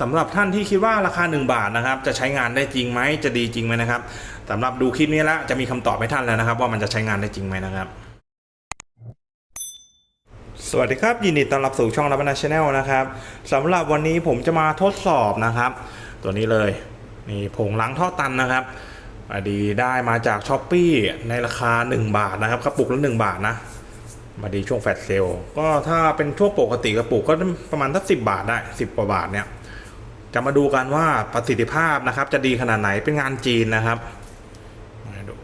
สำหรับท่านที่คิดว่าราคา 1 บาทนะครับจะใช้งานได้จริงไหมจะดีจริงไหมนะครับสำหรับดูคลิปนี้แล้วจะมีคำตอบให้ท่านแล้วนะครับ ว่ามันจะใช้งานได้จริงไหมนะครับสวัสดีครับ ยินดีต้อนรับสู่ช่องรับนาชแนลนะครับสำหรับวันนี้ผมจะมาทดสอบนะครับ ตัวนี้เลยนี่ผงล้างท่อตันนะครับอดีได้มาจากช้อปปีในราคา 1 บาทนะครับกระปุกละ1บาทนะมาดีช่วงแฟลชเซลก็ถ้าเป็นช่วงปกติกระปุกก็ประมาณสักสิบาทได้สิบกว่าบาทเนี่ย จะมาดูกันว่าประสิทธิภาพนะครับ จะดีขนาดไหนเป็นงานจีนนะครับมาดู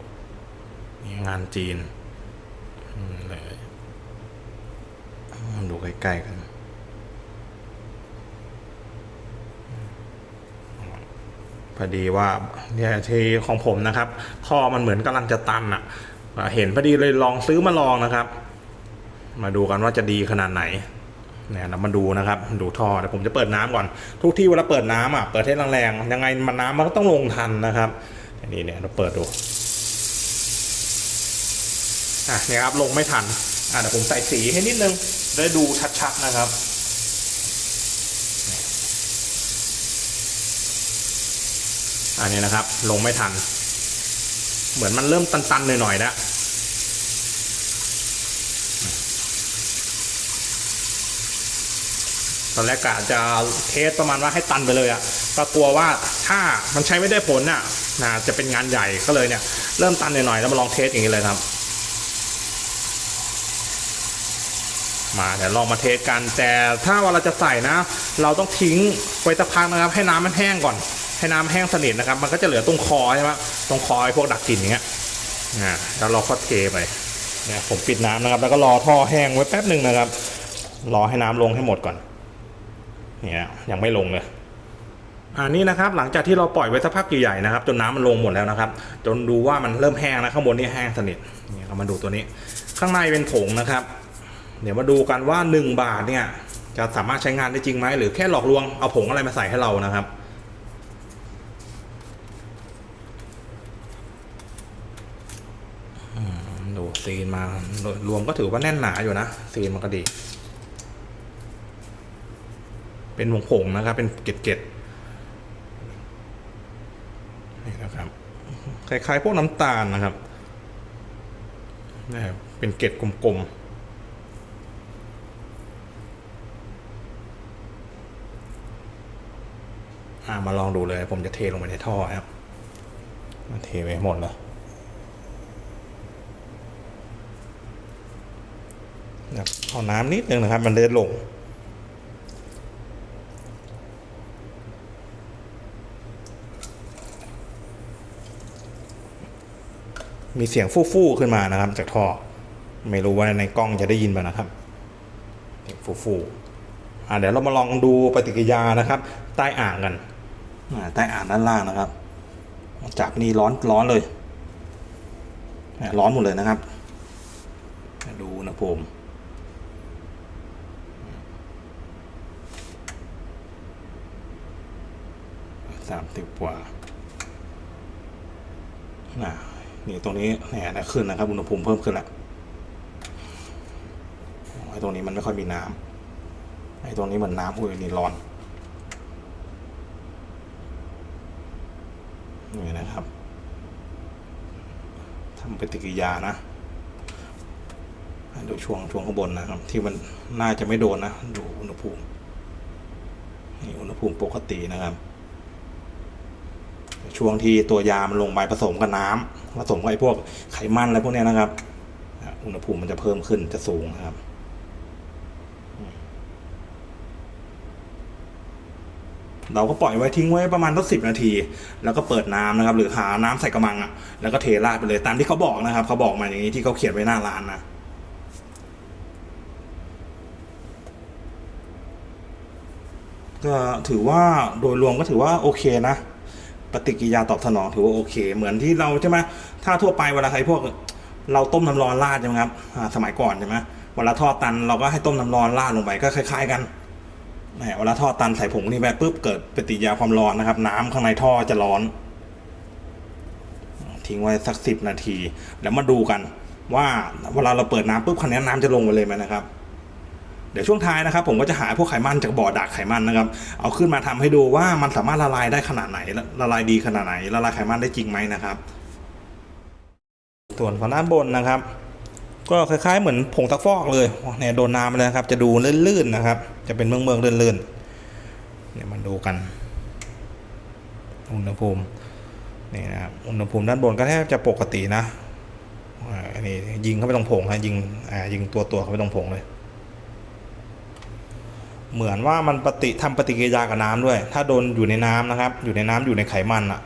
นี่งานจีนเลยอืมดูใกล้ๆกันพอดีว่าเนี่ยที่ของผมนะครับท่อมันเหมือนกำลังจะตันอะ่ะ เห็นพอดีเลยลองซื้อมาลองนะครับ มาดูกันว่าจะดีขนาดไหน เนี่ยเรามาดูนะครับ ดูท่อเดี๋ยวผมจะเปิดน้ำก่อน ทุกที่เวลาเปิดน้ำอะเปิดให้แรงๆยังไงมันน้ำมันก็ต้องลงทันนะครับอันนี้เนี่ยเราเปิดดูอะเนี่ยครับลงไม่ทันอะเดี๋ยวผมใส่สีให้นิดนึงได้ดูชัดๆนะครับอันนี้นะครับลงไม่ทัน เหมือนมันเริ่มตันๆหน่อยๆแล้ว ตอนแรกกะจะเทสประมาณว่าให้ตันไปเลยอะก็กลัวว่าถ้ามันใช้ไม่ได้ผลน่ะนะจะเป็นงานใหญ่ก็เลยเนี่ย เริ่มตันหน่อยๆแล้วมาลองเทสอย่างนี้เลยครับ มาเดี๋ยวลองมาเทสกัน แต่ถ้าว่าเราจะใส่นะ เราต้องทิ้งไว้สักพักนะครับ ให้น้ำมันแห้งก่อน ให้น้ำแห้งสนิทนะครับ มันก็จะเหลือตรงคอใช่ไหมตรงคอไอ้พวกดักกลิ่นอย่างเงี้ยอ่าแล้วเราก็เทไปเนี่ยผมปิดน้ำนะครับ แล้วก็รอท่อแห้งไว้แป๊บหนึ่งนะครับ รอให้น้ำลงให้หมดก่อน เนี่ยยังไม่ลงเลยอันนี้นะครับหลังจากที่เราปล่อยไว้สักพักใหญ่ๆนะครับ จนน้ำมันลงหมดแล้วนะครับ จนดูว่ามันเริ่มแห้งนะข้างบนนี่แห้งสนิทเนี่ยเรามาดูตัวนี้ ข้างในเป็นผงนะครับ เดี๋ยวมาดูกันว่า 1 บาทเนี่ยจะสามารถใช้งานได้จริงไหมหรือแค่หลอกลวงเอาผงอะไรมาใส่ให้เรานะครับดูซีนมา รวมก็ถือว่าแน่นหนาอยู่นะ ซีนมันก็ดี เป็นผงผงๆนะครับ เป็นเกล็ดๆนี่นะครับ คล้ายๆ พวกน้ำตาลนะครับนี่ครับเป็นเกล็ดกลมๆามาลองดูเลย ผมจะเทลงไปในท่อครับมาเทไว้หมดเลยนะครับเอาน้ำนิดนึงนะครับ มันเลือดลง มีเสียงฟู่ๆขึ้นมานะครับ จากท่อ ไม่รู้ว่าในกล้องจะได้ยินไหมนะครับเสียงฟูๆอ่าเดี๋ยวเรามาลองดูปฏิกิริยานะครับ ใต้อ่างกันใต้อ่างด้านล่างนะครับ จับนี่ร้อนร้อนเลยร้อนหมดเลยนะครับ ดูอุณหภูมิสามสิบกว่าน่ะ นี่ตรงนี้แหนนะขึ้นนะครับอุณหภูมิเพิ่มขึ้นแล้วไอ้ตรงนี้มันไม่ค่อยมีน้ำไอ้ตรงนี้เหมือนน้ำอุ้ยนี่ร้อนนี่นะครับทำปฏิกิริยานะดูช่วงช่วงข้างบนนะครับ ที่มันน่าจะไม่โดนนะดูอุณหภูมินี่อุณหภูมิปกตินะครับ ช่วงที่ตัวยามันลงไปผสมกับน้ำ ผสมกับไอ้พวกไขมันอะไรพวกนี้นะครับ อุณหภูมิมันจะเพิ่มขึ้นจะสูงนะครับเราก็ปล่อยไว้ทิ้งไว้ประมาณสักสิบนาที แล้วก็เปิดน้ำนะครับ หรือหาน้ำใส่กระมังอะแล้วก็เทราดไปเลยตามที่เขาบอกนะครับเขาบอกมาอย่างนี้ที่เขาเขียนไว้หน้าร้านนะก็ถือว่าโดยรวมก็ถือว่าโอเคนะ ปฏิกิริยาตอบสนองถือว่าโอเค เหมือนที่เราใช่ไหมถ้าทั่วไปเวลาใครพวกเราต้มน้ำร้อนราดใช่ไหมครับสมัยก่อนใช่ไหมเวลาทอดตันเราก็ให้ต้มน้ำร้อนราดลงไปก็คล้ายๆกันแหมเวลาทอดตันใส่ผงนี่ไปปุ๊บเกิดปฏิกิริยาความร้อนนะครับ น้ำข้างในท่อจะร้อน ทิ้งไว้สักสิบนาที แล้วมาดูกัน ว่าเวลาเราเปิดน้ำปุ๊บคันนี้น้ำจะลงไปเลยไหมนะครับ เดี๋ยวช่วงท้ายนะครับผมก็จะหาพวกไขมันจากบ่อดักไขมันนะครับ เอาขึ้นมาทำให้ดูว่ามันสามารถละลายได้ขนาดไหนละละลายดีขนาดไหน ละลายไขมันได้จริงไหมนะครับ ส่วนของด้านบนนะครับ ก็คล้ายๆเหมือนผงซักฟอกเลยเนี่ยโดนน้ำไปเลยนะครับ จะดูลื่นๆนะครับ จะเป็นเมืองเมืองลื่นๆเนี่ยมาดูกัน อุณหภูมินี่นะครับอุณหภูมิด้านบนก็แทบจะปกตินะอันนี้ยิงเข้าไปตรงผงครับยิงอ่ายิงตัวตัวเข้าไปตรงผงเลย เหมือนว่ามันปฏิทำปฏิกิริยากับน้ำด้วย ถ้าโดนอยู่ในน้ำนะครับ อยู่ในน้ำอยู่ในไขมันอะ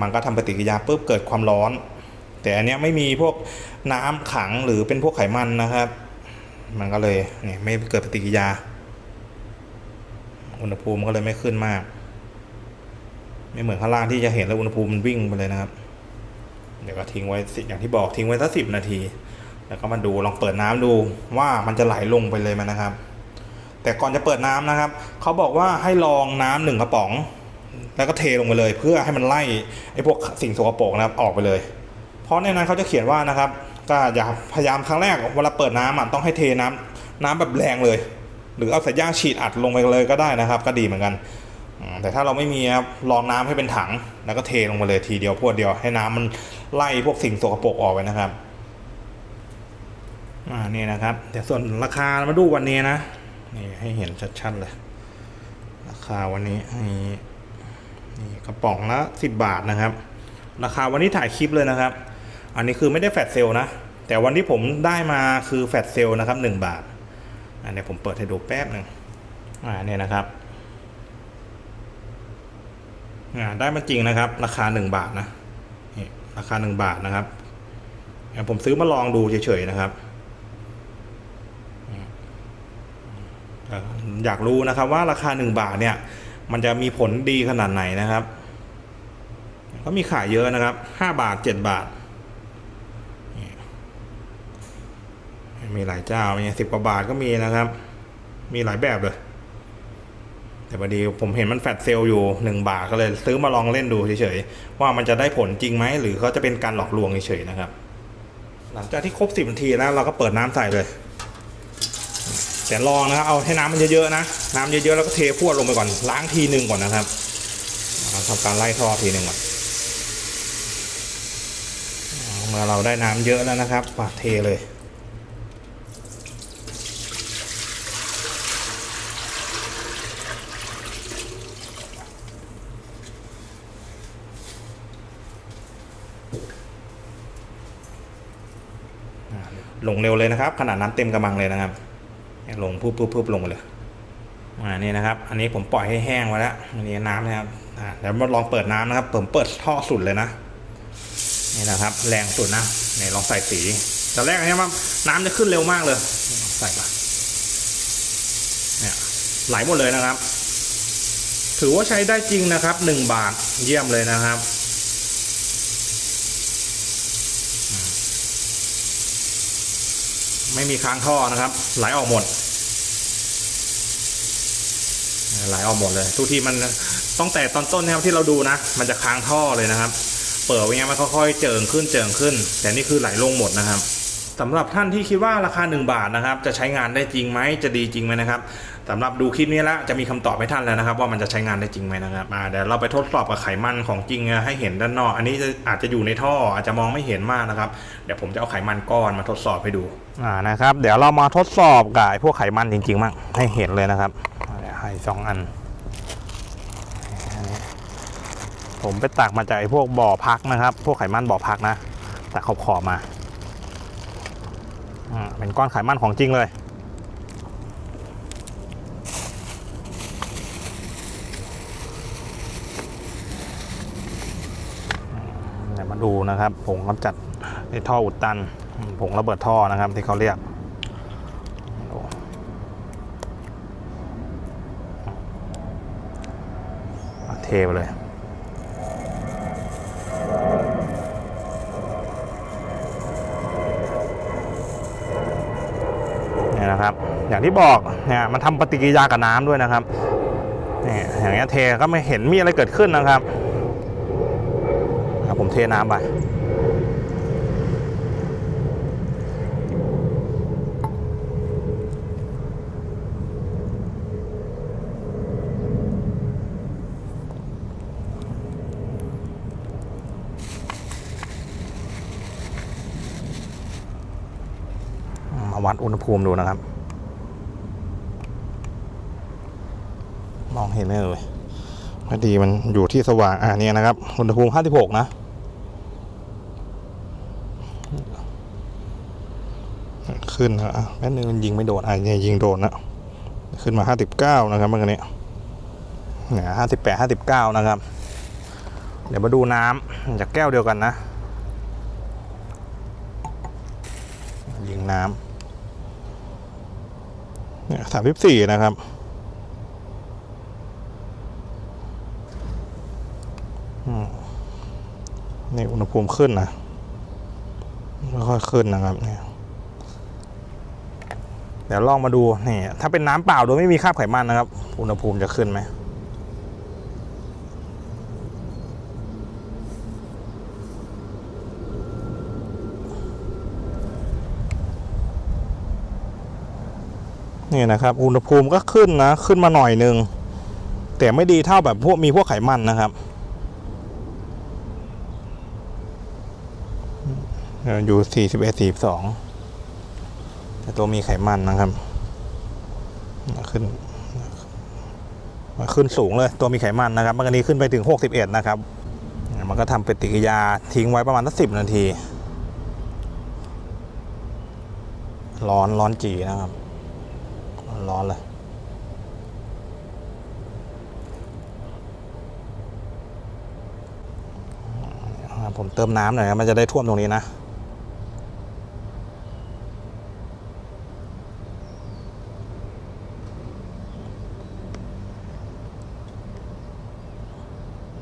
มันก็ทำปฏิกิริยาปุ๊บเกิดความร้อน แต่อันเนี้ยไม่มีพวกน้ำขังหรือเป็นพวกไขมันนะครับ มันก็เลยเนี่ยไม่เกิดปฏิกิริยา อุณหภูมิก็เลยไม่ขึ้นมาก ไม่เหมือนข้างล่างที่จะเห็นแล้วอุณหภูมิมันวิ่งไปเลยนะครับ เดี๋ยวก็ทิ้งไว้สิอย่างที่บอกทิ้งไว้สักสิบนาที แล้วก็มาดูลองเปิดน้ำดูว่ามันจะไหลลงไปเลยไหมันนะครับ แต่ก่อนจะเปิดน้ำนะครับเขาบอกว่าให้ลองน้ำหนึ่งกระป๋อง แล้วก็เทลงไปเลย เพื่อให้มันไล่ไอ้พวกสิ่งสกปรกนะครับออกไปเลย เพราะในนั้นเขาจะเขียนว่านะครับ ก็อย่าพยายามครั้งแรกเวลาเปิดน้ำอะต้องให้เทน้ำน้ำแบบแรงเลย หรือเอาสายยางฉีดอัดลงไปเลยก็ได้นะครับ ก็ดีเหมือนกันแต่ถ้าเราไม่มีครับลองน้ำให้เป็นถัง แล้วก็เทลงไปเลยทีเดียวพวดเดียวให้น้ำมันไล่พวกสิ่งสกปรกออกไปนะครับอ่านี่นะครับแต่ส่วนราคามาดูวันนี้นะ นี่ให้เห็นชัดๆเลย ราคาวันนี้นี่นี่กระป๋องละสิบบาทนะครับ ราคาวันนี้ถ่ายคลิปเลยนะครับ อันนี้คือไม่ได้แฟดเซลนะ แต่วันที่ผมได้มาคือแฟดเซลนะครับหนึ่งบาท อันนี้ผมเปิดให้ดูแป๊บหนึ่งอ่าเนี่ยนะครับอ่าได้มาจริงนะครับ ราคาหนึ่งบาทนะนี่ราคาหนึ่งบาทนะครับผมซื้อมาลองดูเฉยๆนะครับ อยากรู้นะครับว่าราคาหนึ่งบาทเนี่ย มันจะมีผลดีขนาดไหนนะครับก็มีขายเยอะนะครับห้าบาทเจ็ดบาท มีหลายเจ้ามีสิบกว่าบาทก็มีนะครับ มีหลายแบบเลย แต่พอดีผมเห็นมันแฟดเซลอยู่หนึ่งบาทก็เลยซื้อมาลองเล่นดูเฉยๆ ว่ามันจะได้ผลจริงไหม หรือเขาจะเป็นการหลอกลวงเฉยๆนะครับ หลังจากที่ครบสิบนาทีแล้วเราก็เปิดน้ำใส่เลย แต่ลองนะครับเอาให้น้ำมันเยอะๆนะน้ำเยอะๆแล้วก็เทพวดลงไปก่อนล้างทีหนึ่งก่อนนะครับเราทำการไล่ท่อทีหนึ่งก่อนเมื่อเราได้น้ำเยอะแล้วนะครับปาเทเลยลงเร็วเลยนะครับ ขนาดน้ำเต็มกระมังเลยนะครับ ลงปุ๊บปุ๊บปุ๊บลงไปเลยอ่านี่นะครับ อันนี้ผมปล่อยให้แห้งไว้แล้วอันนี้น้ำนะครับอ่าเดี๋ยวมาลองเปิดน้ำนะครับ ผมเปิดท่อสุดเลยนะนี่นะครับ แรงสุดนะเนี่ยลองใส่สีแต่แรกนี่ยว่าน้ำจะขึ้นเร็วมากเลย ใส่มาเนี่ยไหลหมดเลยนะครับ ถือว่าใช้ได้จริงนะครับหนึ่งบาทเยี่ยมเลยนะครับไม่มีค้างท่อนะครับ ไหลออกหมด ไหลออกหมดเลย ทุกทีมันต้องแต่ตอนต้นนะครับที่เราดูนะ มันจะค้างท่อเลยนะครับ เปิดไว้เงี้ยมันค่อยๆเจิงขึ้นเจิงขึ้น แต่นี่คือไหลลงหมดนะครับสำหรับท่านที่คิดว่าราคา 1 บาทนะครับ จะใช้งานได้จริงไหมจะดีจริงไหมนะครับสำหรับดูคลิปนี้แล้วจะมีคำตอบให้ท่านแล้วนะครับ ว่ามันจะใช้งานได้จริงไหมนะครับมาเดี๋ยวเราไปทดสอบกับไขมันของจริงให้เห็นด้านนอก อันนี้จะอาจจะอยู่ในท่ออาจจะมองไม่เห็นมากนะครับ เดี๋ยวผมจะเอาไขมันก้อนมาทดสอบให้ดูอ่านะครับ เดี๋ยวเรามาทดสอบกับพวกไขมันจริงๆมั่งให้เห็นเลยนะครับ ให้สองอันผมไปตักมาจากไอ้พวกบ่อพักนะครับ พวกไขมันบ่อพักนะตักขอบขอบมาอเป็นก้อนไขมันของจริงเลยเดี๋ยวมาดูนะครับผงกำจัดไอ้ท่ออุดตันผงระเบิดท่อนะครับที่เขาเรียก อะเลยนี่ยนะครับ อย่างที่บอกเนี่ยมันทำปฏิกิริยากับน้ำด้วยนะครับเนี่ยอย่างเงี้ยเทก็ไม่เห็นมีอะไรเกิดขึ้นนะครับผมเทน้ำไป วัดอุณหภูมิดูนะครับ มองเห็นไหมเอ่ยพอดีมันอยู่ที่สว่างอ่าเนี่ยนะครับ อุณหภูมิ56นะขึ้นนะแป๊บนึงมันยิงไม่โดนอะเนี่ยยิงโดนนะขึ้นมา59นะครับเมื่อกี้นี้เนี่ย58 59นะครับ เดี๋ยวมาดูน้ำจากแก้วเดียวกันนะ ยิงน้ำ สามสิบสี่นะครับนี่อุณหภูมิขึ้นนะค่อยๆขึ้นนะครับเนี่ยเดี๋ยวลองมาดูนี่ถ้าเป็นน้ำเปล่าโดยไม่มีคราบไขมันนะครับ อุณหภูมิจะขึ้นไหม นี่นะครับ อุณหภูมิก็ขึ้นนะ ขึ้นมาหน่อยหนึ่งแต่ไม่ดีเท่าแบบพวกมีพวกไขมันนะครับ อยู่สี่สิบเอ็ดสี่สองแต่ตัวมีไขมันนะครับ ขึ้น ขึ้นสูงเลย ตัวมีไขมันนะครับมันก็นี้ขึ้นไปถึงหกสิบเอ็ดนะครับ มันก็ทำปฏิกิริยาทิ้งไว้ประมาณสักสิบนาที ร้อนร้อนจีนะครับ ร้อนเลยผมเติมน้ำหน่อยมันจะได้ท่วมตรงนี้นะ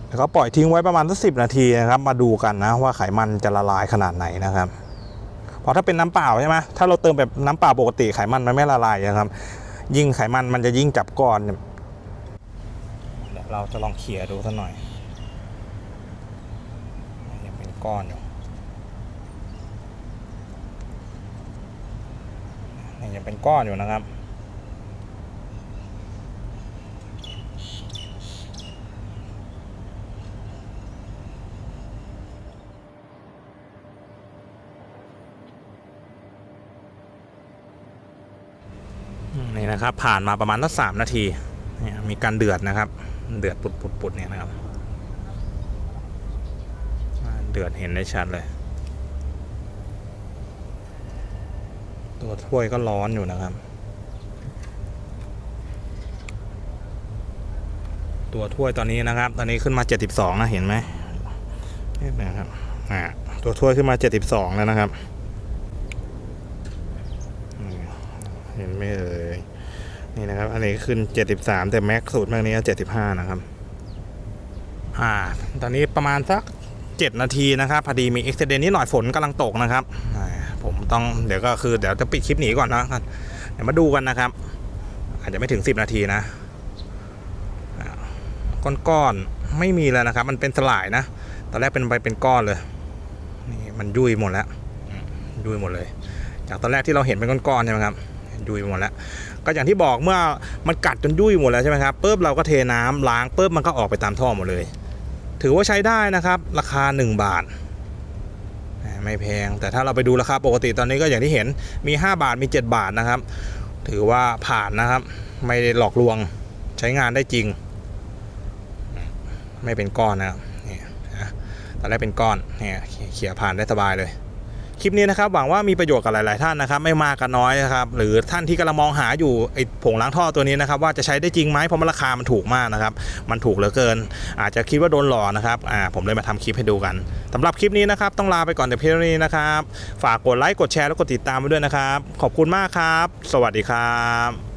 แล้วก็ปล่อยทิ้งไว้ประมาณสักสิบนาทีนะครับ มาดูกันนะว่าไขมันจะละลายขนาดไหนนะครับเพราะถ้าเป็นน้ำเปล่าใช่ไหมถ้าเราเติมแบบน้ำเปล่าปกติไขมันมันไม่ละลายนะครับ ยิ่งไขมันมันจะยิ่งจับก้อนเดี๋ยวเราจะลองเขี่ยดูสักหน่อยยังเป็นก้อนอยู่นี่ยังเป็นก้อนอยู่นะครับ นี่นะครับ ผ่านมาประมาณสักสามนาทีเนี่ยมีการเดือดนะครับ เดือดปุดปุดปุดเนี่ยนะครับ เดือดเห็นได้ชัดเลย ตัวถ้วยก็ร้อนอยู่นะครับ ตัวถ้วยตอนนี้นะครับ ตอนนี้ขึ้นมา 72 นะเห็นไหมเห็นไหมครับอ่าตัวถ้วยขึ้นมา 72 แล้วนะครับเห็นไหมเอ่ย นี่นะครับ อันนี้ขึ้น 73 แต่แม็กสูตรม็กนี้75 นะครับ อ่า ตอนนี้ประมาณสัก 7 นาทีนะครับพอดีมีอุบิเหตุนิดหน่อยฝนกำลังตกนะครับผมต้องเดี๋ยวก็คือเดี๋ยวจะปิดคลิปหนีก่อนนะเดี๋ยวมาดูกันนะครับ อาจจะไม่ถึง 10 นาทีนะอ่าก้อนๆไม่มีแล้วนะครับ มันเป็นสลายนะ ตอนแรกเป็นใบเป็นก้อนเลยนี่มันยุ่ยหมดแล้วยุ่ยหมดเลย จากตอนแรกที่เราเห็นเป็นก้อนๆใช่ไหมครับ ยุ่ยหมดแล้ว ก็อย่างที่บอกเมื่อมันกัดจนยุ่ยหมดแล้วใช่ไหมครับปุ๊บเราก็เทน้ำล้างปุ๊บมันก็ออกไปตามท่อหมดเลย ถือว่าใช้ได้นะครับ ราคา 1 บาท ไม่แพง แต่ถ้าเราไปดูราคาปกติตอนนี้ก็อย่างที่เห็นมี 5 บาทมี 7 บาทนะครับ ถือว่าผ่านนะครับ ไม่ได้หลอกลวงใช้งานได้จริง ไม่เป็นก้อนนะครับตอนแรกเป็นก้อนเนี่ยเขี่ยผ่านได้สบายเลย คลิปนี้นะครับหวังว่ามีประโยชน์กับหลาย ๆ ท่านนะครับไม่มากก็น้อยนะครับหรือท่านที่กำลังมองหาอยู่ไอ้ผงล้างท่อตัวนี้นะครับว่าจะใช้ได้จริงไหมเพราะมันราคามันถูกมากนะครับมันถูกเหลือเกิน อาจจะคิดว่าโดนหลอกนะครับอ่าผมเลยมาทำคลิปให้ดูกันสำหรับคลิปนี้นะครับต้องลาไปก่อนแต่เพียงเท่านี้นะครับฝากกดไลค์กดแชร์แล้วกดติดตามไปด้วยนะครับขอบคุณมากครับ สวัสดีครับ